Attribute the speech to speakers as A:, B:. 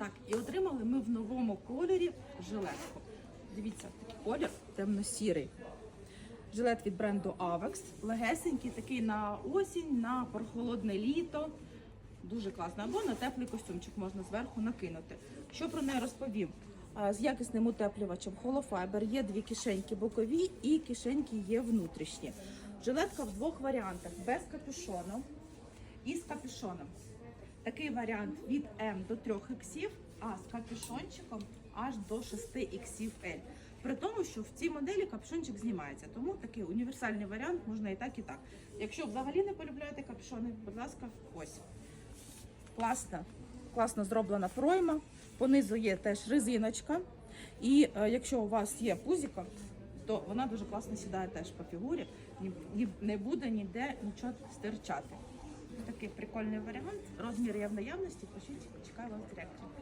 A: Так, і отримали ми в новому кольорі жилетку. Дивіться, такий колір темно-сірий. Жилет від бренду Avex. Легесенький, такий на осінь, на прохолодне літо. Дуже класно. Або на теплий костюмчик можна зверху накинути. Що про неї розповім? З якісним утеплювачем Холофайбер є дві кишеньки бокові і кишеньки є внутрішні. Жилетка в двох варіантах: без капюшону і з капюшоном. Такий варіант від М до 3 іксів, а з капюшончиком аж до 6 іксів L. При тому, що в цій моделі капюшончик знімається. Тому такий універсальний варіант можна і так, і так. Якщо взагалі не полюбляєте капюшони, будь ласка, ось. Класна, класно зроблена пройма. Понизу є теж резиночка. І е, якщо у вас є пузіка, то вона дуже класно сідає теж по фігурі. Не буде ніде нічого стирчати. Такий прикольний варіант. Розмір є в наявності. Пишіть, чекаю вас в.